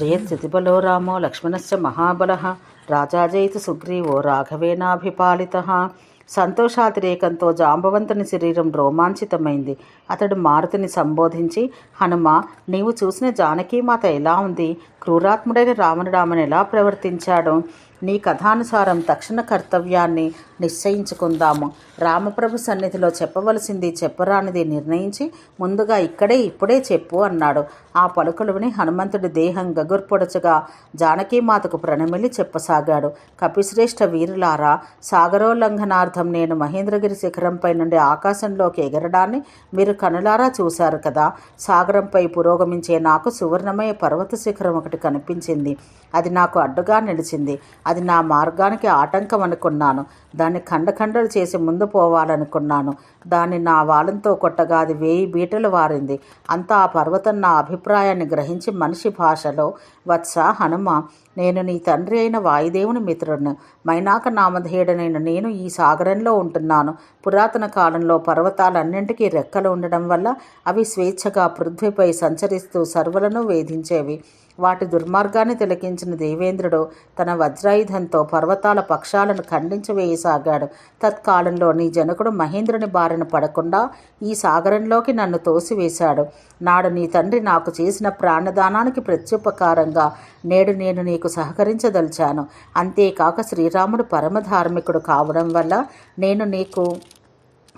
జయత్యతిబలో రామో లక్ష్మణశ్చ మహాబలః. రాజాజయితు సుగ్రీవో రాఘవేనాభిపాలిత. సంతోషాతిరేకంతో జాంబవంతుని శరీరం రోమాంచితమైంది. అతడు మారుతిని సంబోధించి హనుమ నీవు చూసిన జానకీమాత ఎలా ఉంది? క్రూరాత్ముడైన రావణుడు ఎలా ప్రవర్తించాడు? నీ కథానుసారం తక్షణ కర్తవ్యాన్ని నిశ్చయించుకుందాము. రామప్రభు సన్నిధిలో చెప్పవలసింది చెప్పరానిది నిర్ణయించి ముందుగా ఇక్కడే ఇప్పుడే చెప్పు అన్నాడు. ఆ పలుకులు విని హనుమంతుడి దేహం గగుర్పొడచగా జానకీమాతకు ప్రణమిలి చెప్పసాగాడు. కపిశ్రేష్ఠ వీరులారా సాగరోల్లంఘనార్థం నేను మహేంద్రగిరి శిఖరంపై నుండి ఆకాశంలోకి ఎగరడాన్ని మీరు కనులారా చూశారు కదా. సాగరంపై పురోగమించే నాకు సువర్ణమయ పర్వత శిఖరం ఒకటి కనిపించింది. అది నాకు అడ్డుగా నిలిచింది. అది నా మార్గానికి ఆటంకం అనుకున్నాను. దాన్ని ఖండఖండలు చేసి ముందు పోవాలనుకున్నాను. దాన్ని నా వాలంతో కొట్టగా అది వేయి బీటలు వారింది. అంతా ఆ పర్వతం నా అభిప్రాయాన్ని గ్రహించి మనిషి భాషలో వత్స హనుమ నేను నీ తండ్రి అయిన వాయుదేవుని మిత్రుడిని. మైనాక నామధేయుడనైన నేను ఈ సాగరంలో ఉంటున్నాను. పురాతన కాలంలో పర్వతాలన్నింటికీ రెక్కలు ఉండడం వల్ల అవి స్వేచ్ఛగా పృథ్వీపై సంచరిస్తూ సర్వలను వేధించేవి. వాటి దుర్మార్గాన్ని తిలకించిన దేవేంద్రుడు తన వజ్రాయుధంతో పర్వతాల పక్షాలను ఖండించి వేయసాగాడు. తత్కాలంలో నీ జనకుడు మహేంద్రుని బారిన పడకుండా ఈ సాగరంలోకి నన్ను తోసివేశాడు. నాడు నీ తండ్రి నాకు చేసిన ప్రాణదానానికి ప్రత్యుపకారంగా నేడు నేను నీకు సహకరించదలిచాను. అంతేకాక శ్రీరాముడు పరమధార్మికుడు కావడం వల్ల నేను నీకు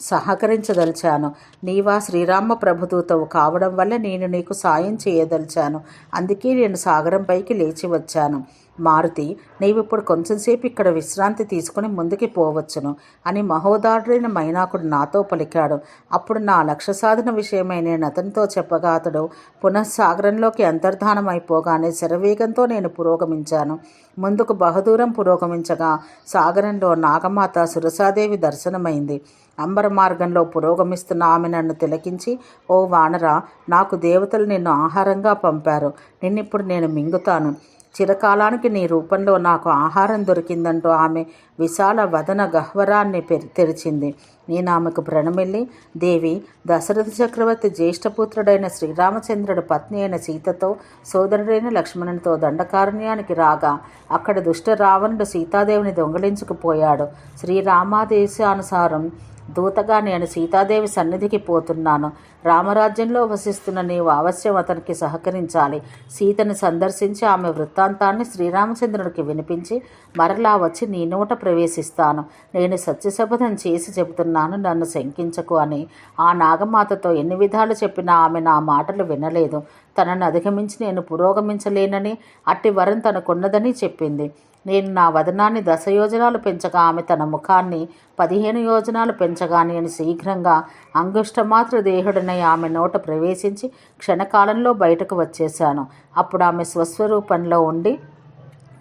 సహకరించదలిచాను. నీవా శ్రీరామ ప్రభుదూతవు కావడం వల్ల నేను నీకు సాయం చేయదలిచాను. అందుకే నేను సాగరంపైకి లేచి వచ్చాను. మారుతి నీవిప్పుడు కొంచెంసేపు ఇక్కడ విశ్రాంతి తీసుకుని ముందుకి పోవచ్చును అని మహోదారుడైన మైనాకుడు నాతో పలికాడు. అప్పుడు నా లక్ష్య సాధన విషయమై నేను అతనితో చెప్పగా అతడు పునఃసాగరంలోకి అంతర్ధానం అయిపోగానే శరవేగంతో నేను పురోగమించాను. ముందుకు బహుదూరం పురోగమించగా సాగరంలో నాగమాత సురసాదేవి దర్శనమైంది. అంబర మార్గంలో పురోగమిస్తున్న ఆమె నన్ను తిలకించి ఓ వానర నాకు దేవతలు నిన్ను ఆహారంగా పంపారు. నిన్నిప్పుడు నేను మింగుతాను. చిరకాలానికి నీ రూపంలో నాకు ఆహారం దొరికిందంటూ ఆమె విశాల వదన గహ్వరాన్ని తెరిచింది. నేను ఆమెకు ప్రణమిల్లి దేవి దశరథ చక్రవర్తి జ్యేష్ఠపుత్రుడైన శ్రీరామచంద్రుడు పత్ని అయిన సీతతో సోదరుడైన లక్ష్మణునితో దండకారణ్యానికి రాగా అక్కడ దుష్ట రావణుడు సీతాదేవిని దొంగిలించుకుపోయాడు. శ్రీరామాదేశానుసారం దూతగా నేను సీతాదేవి సన్నిధికి పోతున్నాను. రామరాజ్యంలో వసిస్తున్న నీవు అవశ్యం అతనికి సహకరించాలి. సీతని సందర్శించి ఆమె వృత్తాంతాన్ని శ్రీరామచంద్రుడికి వినిపించి మరలా వచ్చి నీ నోట ప్రవేశిస్తాను. నేను సత్యశపథం చేసి చెబుతున్నాను నన్ను శంకించకు అని. ఆ నాగమాతతో ఎన్ని విధాలు చెప్పినా ఆమె నా మాటలు వినలేదు. తనను అధిగమించి నేను పురోగమించలేనని అట్టి వరం తనకున్నదని చెప్పింది. నేను నా వదనాన్ని దశ యోజనాలు పెంచగా ఆమె తన ముఖాన్ని పదిహేను యోజనాలు పెంచగా నేను శీఘ్రంగా అంగుష్టమాత్ర దేహుడనై ఆమె నోట ప్రవేశించి క్షణకాలంలో బయటకు వచ్చేశాను. అప్పుడు ఆమె స్వస్వరూపంలో ఉండి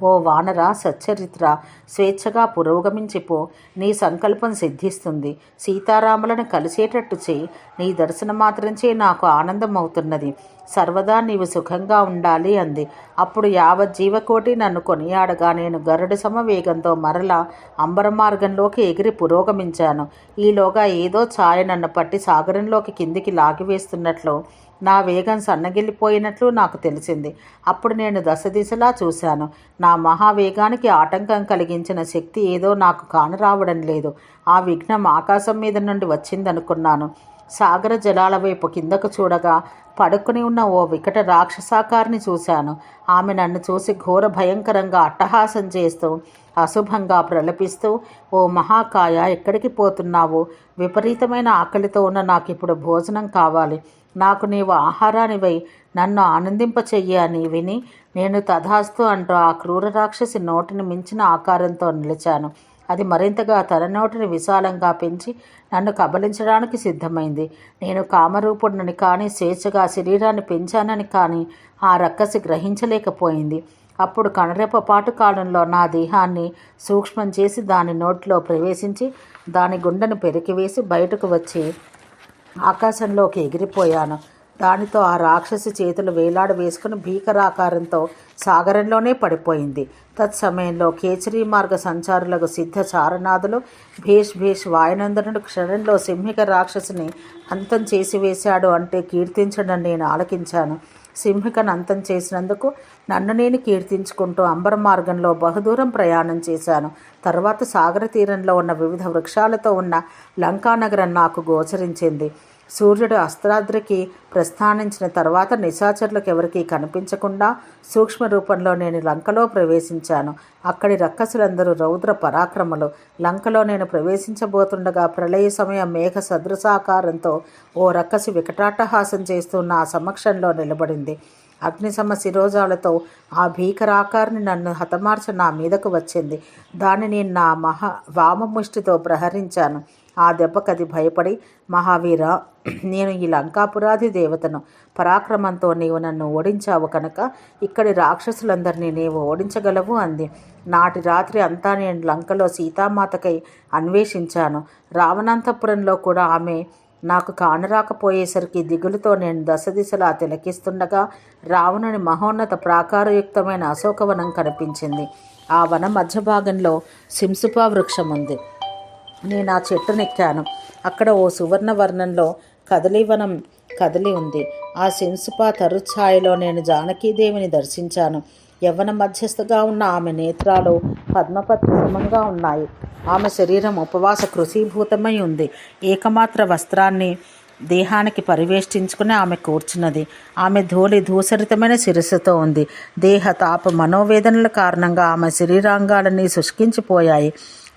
ఓ వానర సచ్చరిత్ర స్వేచ్ఛగా పురోగమించిపో నీ సంకల్పం సిద్ధిస్తుంది. సీతారాములను కలిసేటట్టు చేయి. నీ దర్శనం మాత్రంచే నాకు ఆనందం అవుతున్నది సర్వదా నీవు సుఖంగా ఉండాలి అంది. అప్పుడు యావజ్జీవకోటి నన్ను కొనియాడగా నేను గరుడు సమవేగంతో మరలా అంబర మార్గంలోకి ఎగిరి పురోగమించాను. ఈలోగా ఏదో ఛాయ నన్ను పట్టి సాగరంలోకి కిందికి లాగివేస్తున్నట్లు నా వేగం సన్నగిల్లిపోయినట్లు నాకు తెలిసింది. అప్పుడు నేను దశ దిశలా చూశాను. నా మహావేగానికి ఆటంకం కలిగించిన శక్తి ఏదో నాకు కానరావడం లేదు. ఆ విఘ్నం ఆకాశం మీద నుండి వచ్చిందనుకున్నాను. సాగర జలాల వైపు కిందకు చూడగా పడుకుని ఉన్న ఓ వికట రాక్షసాకారిని చూశాను. ఆమె నన్ను చూసి ఘోర భయంకరంగా అట్టహాసం చేస్తూ అశుభంగా ప్రలపిస్తూ ఓ మహాకాయ ఎక్కడికి పోతున్నావు? విపరీతమైన ఆకలితో ఉన్న నాకు ఇప్పుడు భోజనం కావాలి. నాకు నీవు ఆహారానివై నన్ను ఆనందింపచెయ్యి అని విని నేను తథాస్తు అంటూ ఆ క్రూర రాక్షసి నోటిని మించిన ఆకారంతో నిలిచాను. అది మరింతగా తన నోటిని విశాలంగా పెంచి నన్ను కబలించడానికి సిద్ధమైంది. నేను కామరూపుడిని కానీ స్వేచ్ఛగా శరీరాన్ని పెంచానని కానీ ఆ రక్కసి గ్రహించలేకపోయింది. అప్పుడు కనరెపపాటు కాలంలో నా దేహాన్ని సూక్ష్మం చేసి దాని నోట్లో ప్రవేశించి దాని గుండెను పెరికివేసి బయటకు వచ్చి ఆకాశంలోకి ఎగిరిపోయాను. దానితో ఆ రాక్షసి చేతులు వేలాడ వేసుకుని భీకరాకారంతో సాగరంలోనే పడిపోయింది. తత్సమయంలో కేచరీ మార్గ సంచారులకు సిద్ధ చారనాథులు భేష్ భేష్ వాయునందనుడు క్షణంలో సింహిక రాక్షసిని అంతం చేసివేశాడు అంటే కీర్తించడం నేను ఆలకించాను. సింహికను అంతం చేసినందుకు నన్ను నేను కీర్తించుకుంటూ అంబర మార్గంలో బహుదూరం ప్రయాణం చేశాను. తర్వాత సాగర తీరంలో ఉన్న వివిధ వృక్షాలతో ఉన్న లంకానగరం నాకు గోచరించింది. సూర్యుడు అస్త్రాద్రికి ప్రస్థానించిన తర్వాత నిశాచరులకు ఎవరికీ కనిపించకుండా సూక్ష్మ రూపంలో నేను లంకలో ప్రవేశించాను. అక్కడి రక్కసులందరూ రౌద్ర పరాక్రమలు. లంకలో నేను ప్రవేశించబోతుండగా ప్రళయ సమయం మేఘ సదృశాకారంతో ఓ రక్కసి వికటాట్టహాసం చేస్తూ నా సమక్షంలో నిలబడింది. అగ్నిసమ శిరోజాలతో ఆ భీకరాకారిని నన్ను హతమార్చ నా మీదకు వచ్చింది. దానిని నా మహా వామముష్టితో ప్రహరించాను. ఆ దెబ్బకది భయపడి మహావీర నేను ఈ లంకాపురాధి దేవతను పరాక్రమంతో నీవు నన్ను ఓడించావు కనుక ఇక్కడి రాక్షసులందరినీ నీవు ఓడించగలవు అంది. నాటి రాత్రి అంతా నేను లంకలో సీతామాతకై అన్వేషించాను. రావణాంతపురంలో కూడా ఆమె నాకు కానరాకపోయేసరికి దిగులుతో నేను దశ దిశలా తిలకిస్తుండగా రావణుని మహోన్నత ప్రాకారయుక్తమైన అశోకవనం కనిపించింది. ఆ వన మధ్య భాగంలో సింసుపా వృక్షం ఉంది నేను ఆ చెట్టునెక్కాను అక్కడ ఓ సువర్ణ వర్ణంలో కదలీవనం కదిలి ఉంది. ఆ సింసుపా తరుఛాయలో నేను జానకీదేవిని దర్శించాను. యవ్వన మధ్యస్థగా ఉన్న ఆమె నేత్రాలు పద్మపత్ర సమంగా ఉన్నాయి. ఆమె శరీరం ఉపవాస కృషీభూతమై ఉంది. ఏకమాత్ర వస్త్రాన్ని దేహానికి పరివేష్టించుకుని ఆమె కూర్చున్నది. ఆమె ధూళి ధూసరితమైన శిరస్సుతో ఉంది. దేహ తాప మనోవేదనల కారణంగా ఆమె శరీరాంగాలన్నీ శుష్కించిపోయాయి.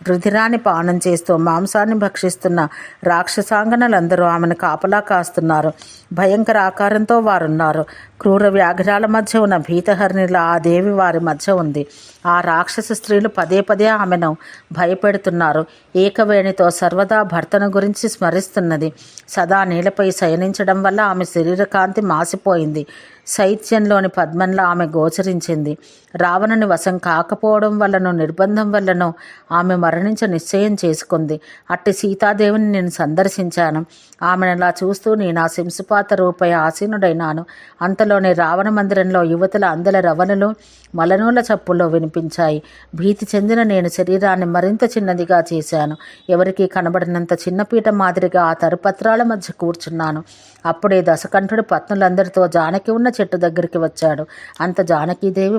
రుధిరాన్ని పానం చేస్తూ మాంసాన్ని భక్షిస్తున్న రాక్షసాంగనలందరూ ఆమెను కాపలా కాస్తున్నారు. భయంకర ఆకారంతో వారున్నారు. క్రూర వ్యాఘ్రాల మధ్య ఉన్న భీతహరిణిలా ఆ దేవి వారి మధ్య ఉంది. ఆ రాక్షస స్త్రీలు పదే పదే ఆమెను భయపెడుతున్నారు. ఏకవేణితో సర్వదా భర్తను గురించి స్మరిస్తున్నది. సదా నీలపై శయనించడం వల్ల ఆమె శరీరకాంతి మాసిపోయింది. శైత్యంలోని పద్మంలో ఆమె గోచరించింది. రావణుని వశం కాకపోవడం వల్లనో నిర్బంధం వల్లనో ఆమె మరణించ నిశ్చయం చేసుకుంది. అట్టి సీతాదేవిని నేను సందర్శించాను. ఆమెను అలా చూస్తూ నేను ఆ శింసుపాత రూపై ఆసీనుడైనాను. అంతలోనే రావణ మందిరంలో యువతుల అందల రవణులు మలనూల చప్పుల్లో కనిపించాయి. భీతి చెందిన నేను శరీరాన్ని మరింత చిన్నదిగా చేశాను. ఎవరికీ కనబడినంత చిన్నపీట మాదిరిగా ఆ తరుపత్రాల మధ్య కూర్చున్నాను. అప్పుడే దశకంఠుడు పత్నులందరితో జానకి ఉన్న చెట్టు దగ్గరికి వచ్చాడు. అంత జానకీదేవి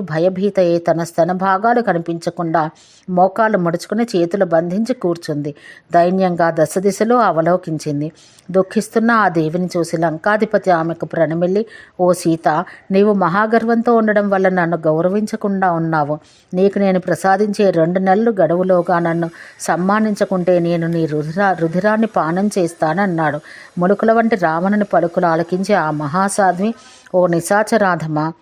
అయి తన స్తన భాగాలు కనిపించకుండా మోకాలు ముడుచుకుని చేతులు బంధించి కూర్చుంది. దైన్యంగా దశ దిశలో అవలోకించింది. దుఃఖిస్తున్న ఆ దేవిని చూసి లంకాధిపతి ఆమెకు ప్రణమిల్లి ఓ సీత నీవు మహాగర్వంతో ఉండడం వల్ల నన్ను గౌరవించకుండా ఉన్నావు. నీకు నేను ప్రసాదించే రెండు నెలలు గడువులోగా నన్ను సమ్మానించకుంటే నేను నీ రుధిరా రుధిరాన్ని పానం చేస్తానన్నాడు. ములుకుల వంటి రావణుని పలుకులు ఆలకించి ఆ మహాసాధ్వి ఓ నిశాచరాధమ?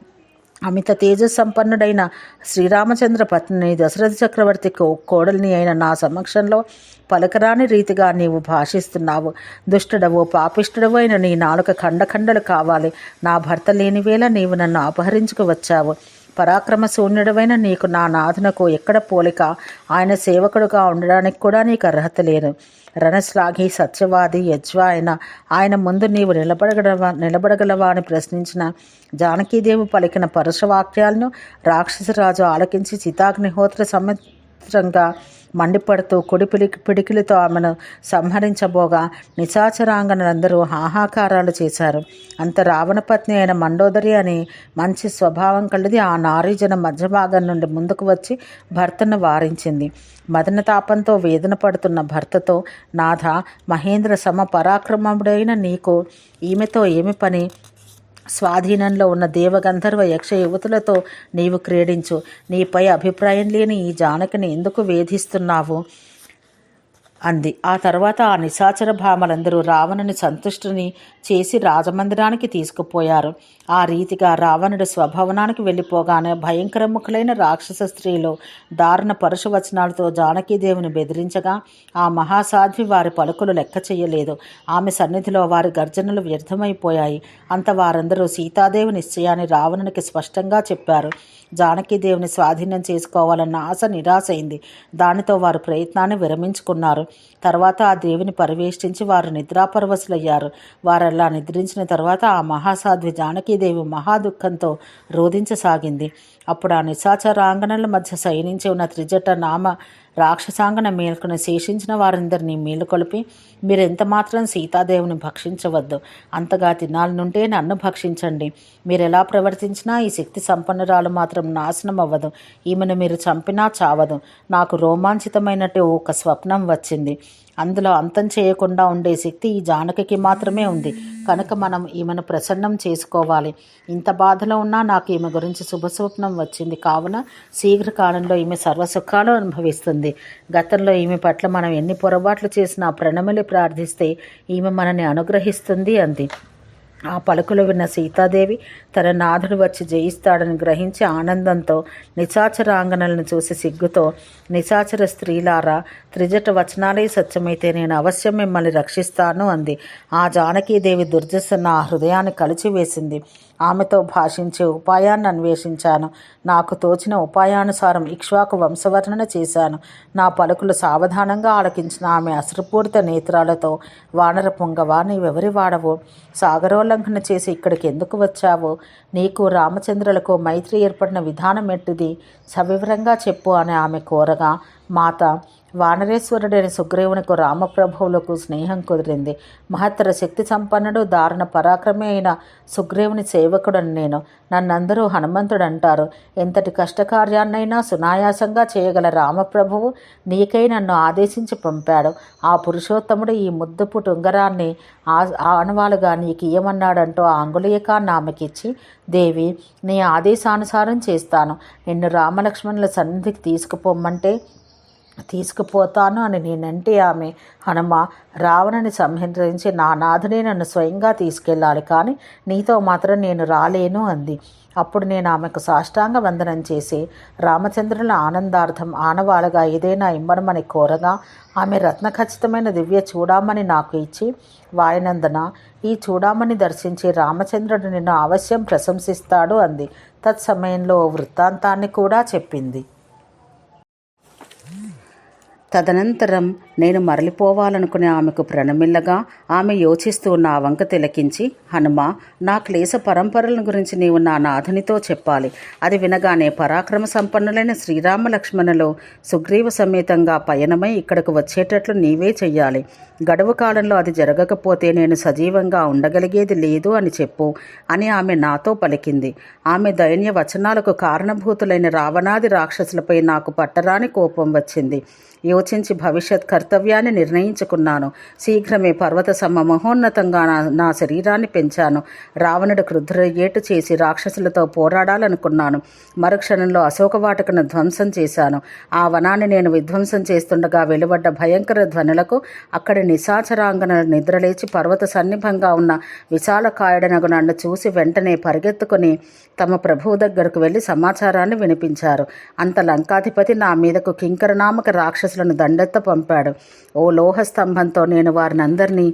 అమిత తేజస్సంపన్నుడైన శ్రీరామచంద్ర పత్ని దశరథ చక్రవర్తి కో కోడలిని అయిన నా సమక్షంలో పలకరాని రీతిగా నీవు భాషిస్తున్నావు. దుష్టుడవో పాపిష్టుడవో అయిన నీ నాలుక ఖండఖండలు కావాలి. నా భర్త లేని వేళ నీవు నన్ను అపహరించుకు వచ్చావు. పరాక్రమ శూన్యుడవైన నీకు నా నాథునకు ఎక్కడ పోలిక? ఆయన సేవకుడుగా ఉండడానికి కూడా నీకు అర్హత లేదు. రణశ్లాఘి సత్యవాది యజ్వాయన ఆయన ముందు నీవు నిలబడగలవా నిలబడగలవా అని ప్రశ్నించిన జానకీదేవి పలికిన పరుషవాక్యాలను రాక్షసరాజు ఆలకించి చితాగ్నిహోత్ర చిత్రంగా మండిపడుతూ కుడి పిడికి పిడికిలితో ఆమెను సంహరించబోగా నిశాచరాంగనులందరూ హాహాకారాలు చేశారు. అంత రావణపత్ని అయిన మండోదరి అని మంచి స్వభావం కలిది ఆ నారీజన మధ్య భాగం నుండి ముందుకు వచ్చి భర్తను వారించింది. మదన తాపంతో వేదన పడుతున్న భర్తతో నాథ మహేంద్ర సమ పరాక్రమముడైన నీకు ఈమెతో ఏమి పని? స్వాధీనంలో ఉన్న దేవగంధర్వ యక్ష యువతులతో నీవు క్రీడించు. నీపై అభిప్రాయం లేని ఈ జానకిని ఎందుకు వేధిస్తున్నావు? అంది. ఆ తర్వాత ఆ నిశాచర భామలందరూ రావణుని సంతుష్టిని చేసి రాజమందిరానికి తీసుకుపోయారు. ఆ రీతిగా రావణుడు స్వభవనానికి వెళ్ళిపోగానే భయంకరముఖులైన రాక్షస స్త్రీలు దారుణ పరుషవచనాలతో జానకీదేవిని బెదిరించగా ఆ మహాసాధ్వి వారి పలుకులు లెక్క చేయలేదు. ఆమె సన్నిధిలో వారి గర్జనలు వ్యర్థమైపోయాయి. అంత వారందరూ సీతాదేవి నిశ్చయాన్ని రావణునికి స్పష్టంగా చెప్పారు. జానకీదేవిని స్వాధీనం చేసుకోవాలన్న ఆశ నిరాశైంది. దానితో వారు ప్రయత్నాన్ని విరమించుకున్నారు. తర్వాత ఆ దేవిని పరివేష్టించి వారు నిద్రాపరవశులయ్యారు. వారల్లా నిద్రించిన తర్వాత ఆ మహాసాధ్వి జానకీదేవి మహాదుఖంతో రోధించసాగింది. అప్పుడు ఆ నిశాచరాంగణల మధ్య శయనించి ఉన్న త్రిజట నామ రాక్షసాంగన మేల్కొని శేషించిన వారందరినీ మేలుకొలిపి మీరు ఎంత మాత్రం సీతాదేవిని భక్షించవద్దు. అంతగా తినాలనుంటే నన్ను భక్షించండి. మీరు ఎలా ప్రవర్తించినా ఈ శక్తి సంపన్నురాలు మాత్రం నాశనం అవ్వదు ఈమెను మీరు చంపినా చావదు. నాకు రోమాంచితమైనట్టు ఒక స్వప్నం వచ్చింది. అందులో అంతం చేయకుండా ఉండే శక్తి ఈ జానకికి మాత్రమే ఉంది. కనుక మనం ఈమెను ప్రసన్నం చేసుకోవాలి. ఇంత బాధలో ఉన్నా నాకు ఈమె గురించి శుభస్వప్నం వచ్చింది. కావున శీఘ్రకాలంలో ఈమె సర్వసుఖాలు అనుభవిస్తుంది. గతంలో ఈమె పట్ల మనం ఎన్ని పొరపాట్లు చేసినా ప్రణమిలి ప్రార్థిస్తే ఈమె మనని అనుగ్రహిస్తుంది అంది. ఆ పలుకులు విన్న సీతాదేవి తన నాథుడు వచ్చి జయిస్తాడని గ్రహించి ఆనందంతో నిశాచరాంగనలను చూసి సిగ్గుతో నిశాచర స్త్రీలారా త్రిజట వచనాలే సత్యమైతే నేను అవశ్యం మిమ్మల్ని రక్షిస్తాను అంది. ఆ జానకీదేవి దుర్దశ నా హృదయాన్ని కలిచివేసింది. ఆమెతో భాషించే ఉపాయాన్ని అన్వేషించాను నాకు తోచిన ఉపాయానుసారం ఇక్ష్వాకు వంశవర్ణన చేశాను. నా పలుకులు సావధానంగా ఆలకించిన ఆమె అశ్రుపూరిత నేత్రాలతో వానర పొంగవా నీవెవరి వాడవు? సాగరోల్లంఘన చేసి ఇక్కడికి ఎందుకు వచ్చావు? నీకు రామచంద్రులకు మైత్రి ఏర్పడిన విధానం ఎట్టిది సవివరంగా చెప్పు అని ఆమె కోరగా మాత వానరేశ్వరుడైన సుగ్రీవునికి రామప్రభువులకు స్నేహం కుదిరింది. మహత్తర శక్తి సంపన్నుడు దారుణ పరాక్రమే అయిన సుగ్రీవుని సేవకుడని నేను. నన్నందరూ హనుమంతుడు అంటారు ఎంతటి కష్టకార్యాన్నైనా సునాయాసంగా చేయగల రామప్రభువు నీకై నన్ను ఆదేశించి పంపాడు. ఆ పురుషోత్తముడు ఈ ముద్దుపు టుంగరాన్ని ఆ ఆనవాలుగా నీకు ఇయ్యమన్నాడంటూ ఆ అంగుళీయకాన్ని ఆమెకిచ్చి దేవి నీ ఆదేశానుసారం చేస్తాను. నిన్ను రామలక్ష్మణుల సన్నిధికి తీసుకుపోమ్మంటే తీసుకుపోతాను అని నేనంటే ఆమె హనుమ రావణని సంహరించి నా నాథుడే నన్ను స్వయంగా తీసుకెళ్ళాలి కానీ నీతో మాత్రం నేను రాలేను అంది. అప్పుడు నేను ఆమెకు సాష్టాంగ వందనం చేసి రామచంద్రుల ఆనందార్థం ఆనవాలుగా ఏదైనా ఇమ్మడమని కోరగా ఆమె రత్న ఖచ్చితమైన దివ్య చూడామని నాకు ఇచ్చి వాయనందన ఈ చూడామని దర్శించి రామచంద్రుడు నిన్ను అవశ్యం ప్రశంసిస్తాడు అంది. తత్సమయంలో ఓ వృత్తాంతాన్ని కూడా చెప్పింది. తదనంతరం నేను మరలిపోవాలనుకునే ఆమెకు ప్రణమిల్లగా ఆమె యోచిస్తూ నా వంక తిలకించి హనుమ నా క్లేశ పరంపరల గురించి నీవు నా నాథునితో చెప్పాలి. అది వినగానే పరాక్రమ సంపన్నులైన శ్రీరామ లక్ష్మణులు సుగ్రీవ సమేతంగా పయనమై ఇక్కడకు వచ్చేటట్లు నీవే చెయ్యాలి. గడువు కాలంలో అది జరగకపోతే నేను సజీవంగా ఉండగలిగేది లేదు అని చెప్పు అని ఆమె నాతో పలికింది. ఆమె దైన్య వచనాలకు కారణభూతులైన రావణాది రాక్షసులపై నాకు పట్టరాని కోపం వచ్చింది. యోచించి భవిష్యత్ కర్తవ్యాన్ని నిర్ణయించుకున్నాను. శీఘ్రమే పర్వత సమ మహోన్నతంగా నా నా శరీరాన్ని పెంచాను. రావణుడు క్రుద్రయ్యేటు చేసి రాక్షసులతో పోరాడాలనుకున్నాను. మరుక్షణంలో అశోకవాటకను ధ్వంసం చేశాను. ఆ వనాన్ని నేను విధ్వంసం చేస్తుండగా వెలువడ్డ భయంకర ధ్వనులకు అక్కడి నిశాచరాంగన నిద్రలేచి పర్వత సన్నిభంగా ఉన్న విశాల కాయడనగు నన్ను చూసి వెంటనే పరిగెత్తుకుని తమ ప్రభువు దగ్గరకు వెళ్ళి సమాచారాన్ని వినిపించారు. అంత లంకాధిపతి నా మీదకు కింకరనామక రాక్షసులను దండెత్త పంపాడు. ఓ లోహ స్తంభంతో నేను వారిని అందరినీ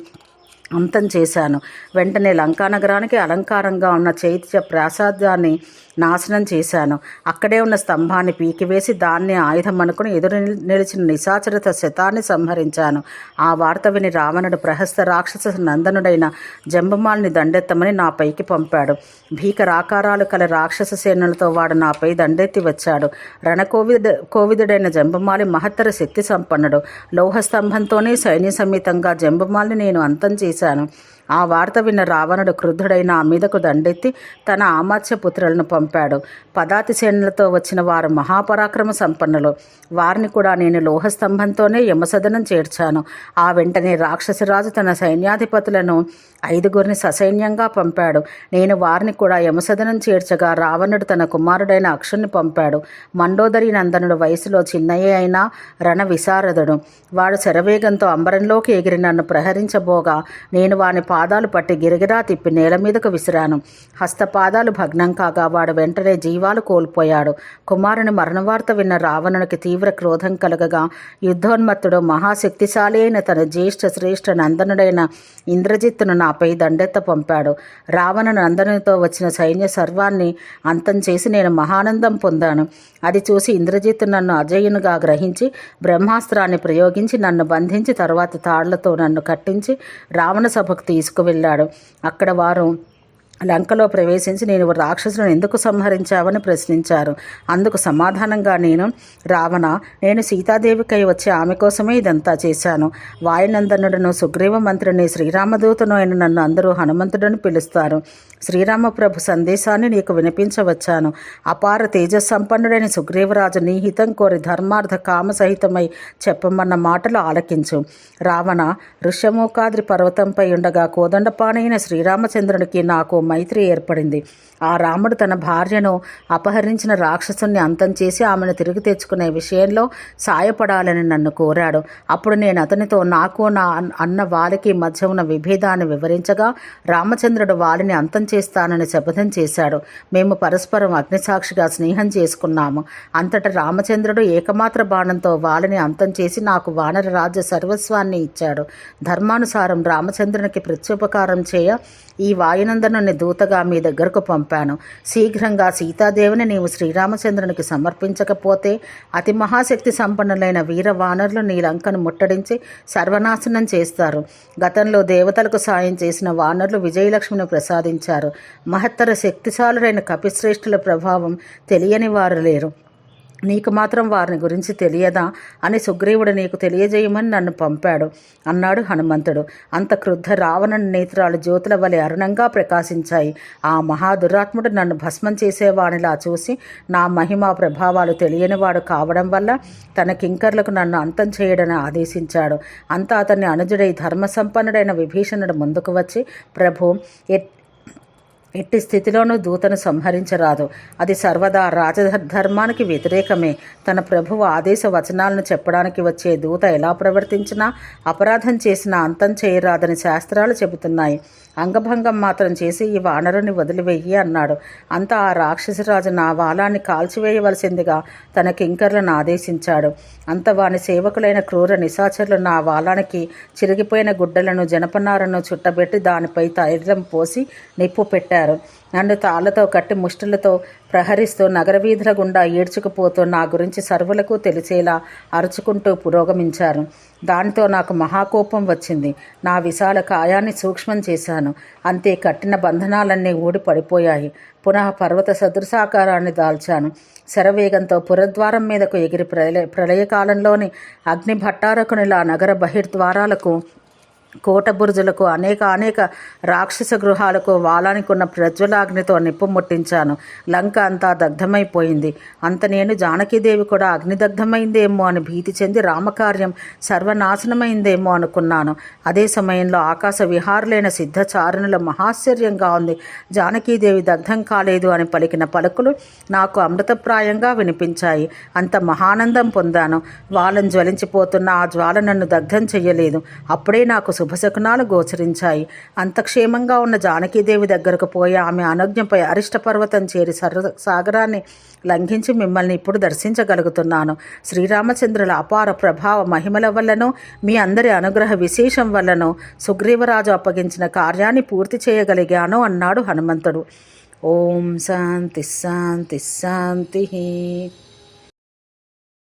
అంతం చేశాను. వెంటనే లంకానగరానికి అలంకారంగా ఉన్న చైత్య ప్రాసాదాన్ని నాశనం చేశాను. అక్కడే ఉన్న స్తంభాన్ని పీకివేసి దాన్ని ఆయుధం అనుకుని ఎదురు నిలిచిన నిశాచరిత శతాన్ని సంహరించాను. ఆ వార్త విని రావణుడు ప్రహస్త రాక్షస నందనుడైన జంబమాల్ని దండెత్తమని నా పైకి పంపాడు. భీకరాకారాలు కల రాక్షస సేనలతో వాడు నాపై దండెత్తి వచ్చాడు. రణకోవిద కోవిదుడైన జంబమాలి మహత్తర శక్తి సంపన్నుడు లోహస్తంభంతోనే సైన్య సమేతంగా జంబమాల్ని నేను అంతం చేశాను. ఆ వార్త విన్న రావణుడు క్రుద్ధుడైన ఆ మీదకు దండెత్తి తన ఆమాత్యపుత్రులను పంపాడు. పదాతి సేనలతో వచ్చిన వారు మహాపరాక్రమ సంపన్నులు. వారిని కూడా నేను లోహస్తంభంతోనే యమసదనం చేర్చాను. ఆ వెంటనే రాక్షసరాజు తన సైన్యాధిపతులను ఐదుగురిని ససైన్యంగా పంపాడు. నేను వారిని కూడా యమసదనం చేర్చగా రావణుడు తన కుమారుడైన అక్షుణ్ణి పంపాడు. మండోదరి నందనుడు వయసులో చిన్నయ్య అయినా రణ విశారదుడు వాడు శరవేగంతో అంబరంలోకి ఎగిరి నన్ను ప్రహరించబోగా నేను వాని పాదాలు పట్టి గిరిగిరా తిప్పి నేల మీదకు విసిరాను. హస్తపాదాలు భగ్నం కాగా వాడు వెంటనే జీవాలు కోల్పోయాడు. కుమారుని మరణవార్త విన్న రావణునికి తీవ్ర క్రోధం కలగగా యుద్ధోన్మత్తుడు మహాశక్తిశాలి అయిన తన జ్యేష్ఠ శ్రేష్ఠ నందనుడైన ఇంద్రజిత్తును నాపై దండెత్త పంపాడు. రావణ నందనునితో వచ్చిన సైన్య సర్వాన్ని అంతం చేసి నేను మహానందం పొందాను. అది చూసి ఇంద్రజిత్తు నన్ను అజయునుగా గ్రహించి బ్రహ్మాస్త్రాన్ని ప్రయోగించి నన్ను బంధించి తర్వాత తాళ్ళతో నన్ను కట్టించి రావణ సభకు తీసుకువెళ్ళాడు. అక్కడ వారు లంకలో ప్రవేశించి నేను రాక్షసులను ఎందుకు సంహరించావని ప్రశ్నించారు. అందుకు సమాధానంగా నేను రావణ నేను సీతాదేవికై వచ్చే ఆమె కోసమే ఇదంతా చేశాను. వాయునందనుడను సుగ్రీవ మంత్రిని శ్రీరామదూతను అయిన నన్ను అందరూ హనుమంతుడని పిలుస్తారు. శ్రీరామ ప్రభు సందేశాన్ని నీకు వినిపించవచ్చాను. అపార తేజస్సంపన్నుడైన సుగ్రీవరాజు నీ హితం కోరి ధర్మార్థ కామ సహితమై చెప్పమన్న మాటలు ఆలకించు. రావణ ఋష్యమూకాద్రి పర్వతంపై ఉండగా కోదండపాణైన శ్రీరామచంద్రునికి నాకు మైత్రి ఏర్పడింది. ఆ రాముడు తన భార్యను అపహరించిన రాక్షసుని అంతం చేసి ఆమెను తిరిగి తెచ్చుకునే విషయంలో సాయపడాలని నన్ను కోరాడు. అప్పుడు నేను అతనితో నాకు నా అన్న వాలికి మధ్య ఉన్న విభేదాన్ని వివరించగా రామచంద్రుడు వాలిని అంతం చేస్తానని శపథం చేశాడు. మేము పరస్పరం అగ్నిసాక్షిగా స్నేహం చేసుకున్నాము. అంతటా రామచంద్రుడు ఏకమాత్ర బాణంతో వాలిని అంతం చేసి నాకు వానర రాజ్య సర్వస్వాన్ని ఇచ్చాడు. ధర్మానుసారం రామచంద్రునికి ప్రత్యుపకారం చేయ ఈ వాయునందనుని దూతగా మీ దగ్గరకు పంపాను. శీఘ్రంగా సీతాదేవిని నీవు శ్రీరామచంద్రునికి సమర్పించకపోతే అతి మహాశక్తి సంపన్నులైన వీర వానరులు నీ లంకను ముట్టడించి సర్వనాశనం చేస్తారు. గతంలో దేవతలకు సాయం చేసిన వానరులు విజయలక్ష్మిని ప్రసాదించారు. మహత్తర శక్తిశాలురైన కపిశ్రేష్ఠుల ప్రభావం తెలియని వారు లేరు. నీకు మాత్రం వారిని గురించి తెలియదా? అని సుగ్రీవుడు నీకు తెలియజేయమని నన్ను పంపాడు. అన్నాడు హనుమంతుడు. అంత క్రుద్ధ రావణుని నేత్రాలు జ్యోతుల వలె అరుణంగా ప్రకాశించాయి. ఆ మహాదురాత్ముడు నన్ను భస్మం చేసేవానిలా చూసి నా మహిమ ప్రభావాలు తెలియనివాడు కావడం వల్ల తన కింకర్లకు నన్ను అంతం చేయడని ఆదేశించాడు. అంతా అతన్ని అనుజుడై ధర్మసంపన్నుడైన విభీషణుడు ముందుకు వచ్చి ప్రభు ఎట్టి స్థితిలోనూ దూతను సంహరించరాదు. అది సర్వదా రాజధర్మానికి వ్యతిరేకమే. తన ప్రభువు ఆదేశ వచనాలను చెప్పడానికి వచ్చే దూత ఎలా ప్రవర్తించినా అపరాధం చేసినా అంతం చేయరాదని శాస్త్రాలు చెబుతున్నాయి. అంగభంగం మాత్రం చేసి ఈ వానరుని వదిలివేయి అన్నాడు. అంతా ఆ రాక్షసరాజు నా వాలాన్ని కాల్చివేయవలసిందిగా తన కింకర్లను ఆదేశించాడు. అంత వాని సేవకులైన క్రూర నిశాచరులు నా వాలానికి చిరిగిపోయిన గుడ్డలను జనపనారను చుట్టబెట్టి దానిపై తైలం పోసి నిప్పు పెట్టారు. నన్ను తాళ్ళతో కట్టి ముష్టులతో ప్రహరిస్తూ నగర వీధుల గుండా ఈడ్చుకుపోతూ నా గురించి సర్వులకు తెలిసేలా అరుచుకుంటూ పురోగమించారు. దానితో నాకు మహాకోపం వచ్చింది. నా విశాల కాయాన్ని సూక్ష్మం చేశాను. అంతే కట్టిన బంధనాలన్నీ ఊడి పడిపోయాయి. పునః పర్వత సదృశాకారాన్ని దాల్చాను. శరవేగంతో పురద్వారం మీదకు ఎగిరి ప్రళయ ప్రళయకాలంలోని అగ్ని భట్టారకునిలా నగర బహిర్ద్వారాలకు కోట బురుజులకు అనేక అనేక రాక్షస గృహాలకు వాలానికున్న ప్రజ్వలాగ్నితో నిప్పు ముట్టించాను. లంక అంతా దగ్ధమైపోయింది. అంత నేను జానకీదేవి కూడా అగ్నిదగ్ధమైందేమో అని భీతి చెంది రామకార్యం సర్వనాశనమైందేమో అనుకున్నాను. అదే సమయంలో ఆకాశ విహారులైన సిద్ధచారణుల మహాశ్చర్యంగా ఉంది. జానకీదేవి దగ్ధం కాలేదు అని పలికిన పలుకులు నాకు అమృతప్రాయంగా వినిపించాయి. అంత మహానందం పొందాను. వాళ్ళను జ్వలించిపోతున్న ఆ జ్వాల నన్ను దగ్ధం చెయ్యలేదు. అప్పుడే నాకు శుభశకునాలు గోచరించాయి. అంతక్షేమంగా ఉన్న జానకీదేవి దగ్గరకు పోయి ఆమె అనుజ్ఞపై అరిష్ట పర్వతం చేరి సర్వ సాగరాన్ని లంఘించి మిమ్మల్ని ఇప్పుడు దర్శించగలుగుతున్నాను. శ్రీరామచంద్రుల అపార ప్రభావ మహిమల వల్లనో మీ అందరి అనుగ్రహ విశేషం వల్లనో సుగ్రీవరాజు అప్పగించిన కార్యాన్ని పూర్తి చేయగలిగాను అన్నాడు హనుమంతుడు. ఓం శాంతి శాంతి శాంతి.